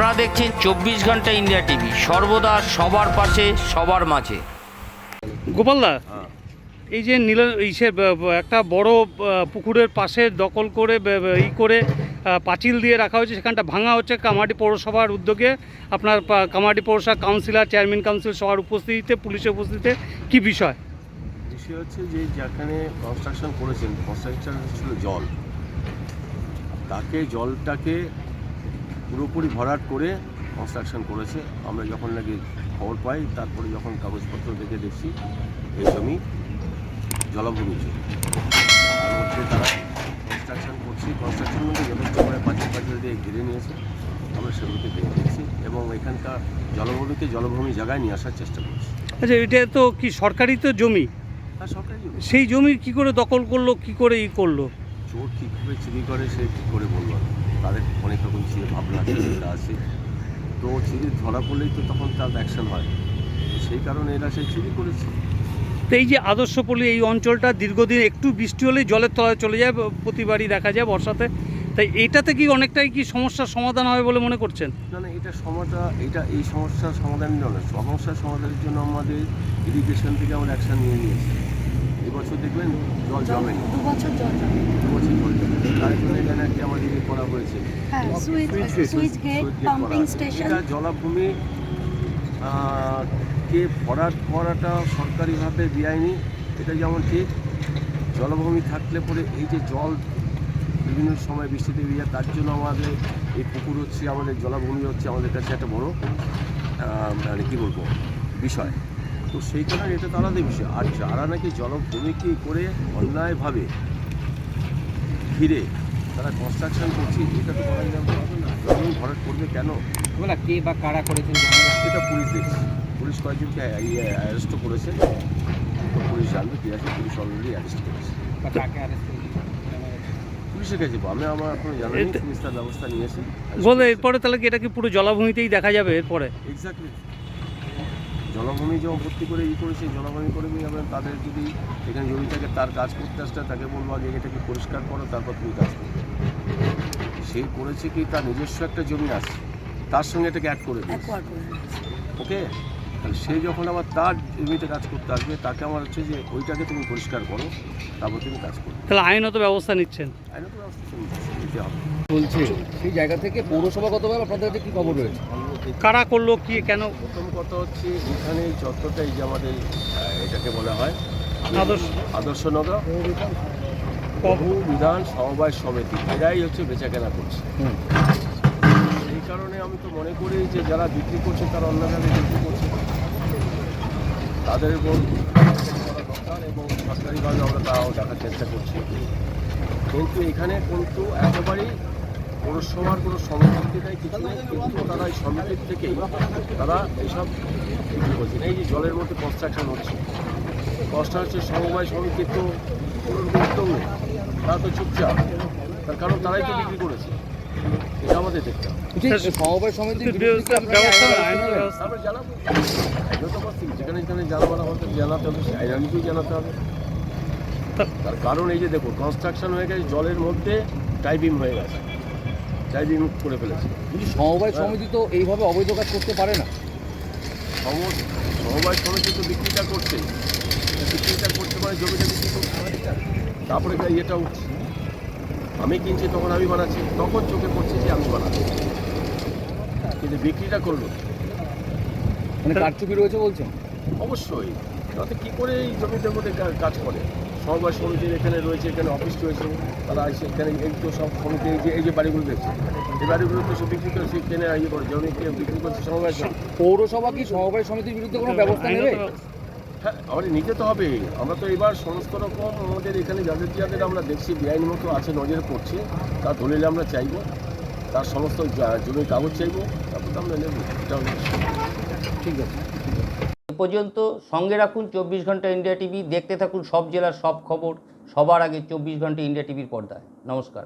আপনারা দেখছেন চব্বিশ ঘণ্টা ইন্ডিয়া টিভি। সর্বদা সবার পাশে সবার মাঝে। গোপালদা। এই যে নীল ইসে একটা বড় পুকুরের পাশে দখল করে ই করে পাঁচিল দিয়ে রাখা হয়েছে সেখানটা ভাঙা হচ্ছে কামাটি পৌরসভার উদ্যোগে। আপনার কামাটি পৌরসভা কাউন্সিলর চেয়ারম্যান কাউন্সিল সবার উপস্থিতিতে পুলিশের উপস্থিতিতে কি বিষয়? বিষয় হচ্ছে যে যেখানে কনস্ট্রাকশন করেছেন কনস্ট্রাকশন ছিল জল। তাকে জলটাকে পুরোপুরি ভরাট করে কনস্ট্রাকশন করেছে। আমরা যখন নাকি খবর পাই তারপরে যখন কাগজপত্র দেখে দেখছি এই জমি জলাভূমি ছিল। তার মধ্যে তারা কনস্ট্রাকশন করছি। কনস্ট্রাকশন মধ্যে যথেষ্ট করে পাঁচিল পাঁচিল দিয়ে ঘিরে নিয়েছে। আমরা সেগুলোকে দেখে দেখছি এবং এখানকার জলভূমিকে জলভূমি জায়গায় নিয়ে আসার চেষ্টা করছি। আচ্ছা এটা তো কি সরকারি তো জমি? সরকারি জমি। সেই জমি কি করে দখল করল কি করে ই করল? চোর কীভাবে চুরি করে সে কী করে বলব না। তাদের অনেক রকম চিন্তা ভাবনা আছে চিন্তা আছে। তো চুরি ধরা পড়লেই তো তখন তার অ্যাকশন হয়। সেই কারণে এরা সেই চুরি করেছে। তো এই যে আদর্শপল্লী এই অঞ্চলটা দীর্ঘদিন একটু বৃষ্টি হলেই জলের তলায় চলে যায় প্রতিবারই দেখা যায় বর্ষাতে। তাই এটাতে কি অনেকটাই কি সমস্যার সমাধান হবে বলে মনে করছেন? না না এটা সময়টা এটা এই সমস্যার সমাধান নয়। সমস্যার সমাধানের জন্য আমাদের ইরিগেশন থেকে আমরা অ্যাকশন নিয়ে নিয়েছি। এবছর দেখবেন জল জমেনি। দু বছর জল জমে দু বছর জল জমে তার জন্য এখানে একটি আমাদের ইয়ে করা হয়েছে। হ্যাঁ switch switch gate pumping station জলাভূমি কে ভরাট করাটা সরকারিভাবে বেআইনি এটা যেমন ঠিক জলাভূমি থাকলে পরে এই যে জল বিভিন্ন সময় বৃষ্টিতে যায় তার জন্য আমাদের এই পুকুর হচ্ছে আমাদের জলাভূমি হচ্ছে আমাদের কাছে একটা বড় মানে কী বলব বিষয়। তো সেই কারণে এটা তো আলাদা বিষয়। আর যারা নাকি জলভূমিকে করে অন্যায়ভাবে ঘিরে তারা কনস্ট্রাকশন করছে এটা তো করা যাবে না। জলভূমি ভরাট করবে কেন? না কে বা কারা করেছেন জানা সেটা পুলিশ দেখছে। পুলিশ কয়েকজনকে অ্যারেস্টও করেছে। তো পুলিশ জানবে কী আছে পুলিশ অলরেডি অ্যারেস্ট করেছে। অ্যারেস্ট? পুলিশের কাছে আমি আমার এখনও জানাই এটা- পুলিশ তার ব্যবস্থা নিয়েছে। বলে এরপরে তাহলে কি এটা কি পুরো জলাভূমিতেই দেখা যাবে এরপরে? এক্স্যাক্টলি জলভূমি যেমন ভর্তি করে ই করেছে জলভূমি করে নিয়ে আমরা তাদের যদি এখানে জমি থাকে তার কাজ করতে আসতে তাকে বলব আগে এটাকে পরিষ্কার করো তারপর তুমি কাজ করবে সে করেছে কি তার নিজস্ব একটা জমি আছে তার সঙ্গে এটাকে অ্যাড করে দিয়েছে। ওকে তাহলে সে যখন আবার তার জমিতে কাজ করতে আসবে তাকে আমার হচ্ছে যে ওইটাকে তুমি পরিষ্কার করো তারপর তুমি কাজ করবে। তাহলে আইনত ব্যবস্থা নিচ্ছেন? আইনত ব্যবস্থা নিতে হবে। চলছে সেই জায়গা থেকে পৌরসভাগতভাবে আপনাদের কাছে কি খবর রয়েছে? কারা করল কি কেন? প্রথম কথা হচ্ছে এখানে যতটা এই যে আমাদের এটাকে বলা হয় আদর্শ। আদর্শনগর বহু বিধান সমবায় সমিতি এরাই হচ্ছে বেচাকেনা করছে। এই কারণে আমি তো মনে করি যে যারা বিক্রি করছে তারা অন্যভাবে বিক্রি করছে। তাদের এবং সরকারিভাবে আমরা তাও দেখার চেষ্টা করছি। কিন্তু এখানে কিন্তু একেবারেই পৌরসভার কোনো সমিতি নেই কিছু নেই, কিন্তু তারা এই সমিতির থেকেই তারা এইসব বিক্রি করছেন এই যে জলের মধ্যে কনস্ট্রাকশন হচ্ছে হচ্ছে, সমবায় সমিতির তো কোনো গুরুত্ব নেই, তারা তো চুপচাপ, তার কারণ তারাই তো বিক্রি করেছে। এটা আমাদের দেখতে হবে। সমবায় সমিতির বিরুদ্ধে কি আপনারা ব্যবস্থা আইনি আইনত ব্যবস্থা। নেবেন? ব্যবস্থা তারপরে জানাব যেখানে যেখানে জানাবার আমাদের জানাতে হবে সেই আইনকেই জানাতে হবে। তার কারণ এই যে দেখো কনস্ট্রাকশন হয়ে গেছে জলের মধ্যে টাইবিম হয়ে গেছে। টাইবিম করে ফেলেছে। কিন্তু সমবায় সমিতি তো এইভাবে অবৈধ কাজ করতে পারে না। সমবায় সমিতি তো বিক্রিটা করছে। বিক্রিটা করতে পারে জমিটা বিক্রি করতে পারে। তারপরে ইয়েটা উঠছে আমি কিনছি তখন আমি বানাচ্ছি তখন চোখে পড়ছে যে আমি বানাচ্ছি। কিন্তু বিক্রিটা করল মানে কারচুপি রয়েছে বলছেন? অবশ্যই। তাতে কী করে এই জমিটার মধ্যে কাজ করে? সমবায় সমিতির এখানে রয়েছে এখানে অফিস রয়েছে তারা এসে এখানে এই তো সব সমিতি এই যে এই যে বাড়িগুলো দেখছে। এই বাড়িগুলো তো সে বিক্রি করে সে কেনে ইয়ে করে জমি বিক্রি করছে সমবায় পৌরসভা কি সমবায় সমিতির বিরুদ্ধে কোনো ব্যবস্থা নেবে? ব্যবস্থা। হ্যাঁ আমাদের নিতে তো হবে আমরা তো এবার সমস্ত রকম আমাদের এখানে যাদের যাদের আমরা দেখছি, বেআইনি মতো আছে, নজরে পড়ছে তার দলিলে আমরা চাইব। তার সমস্ত জমির কাগজ চাইব, তারপর আমরা নেব। ঠিক আছে পর্যন্ত সঙ্গে রাখুন চব্বিশ ঘণ্টা ইন্ডিয়া টিভি। দেখতে থাকুন সব জেলার সব খবর। সবার আগে চব্বিশ ঘণ্টা ইন্ডিয়া টিভির পর্দায়। নমস্কার।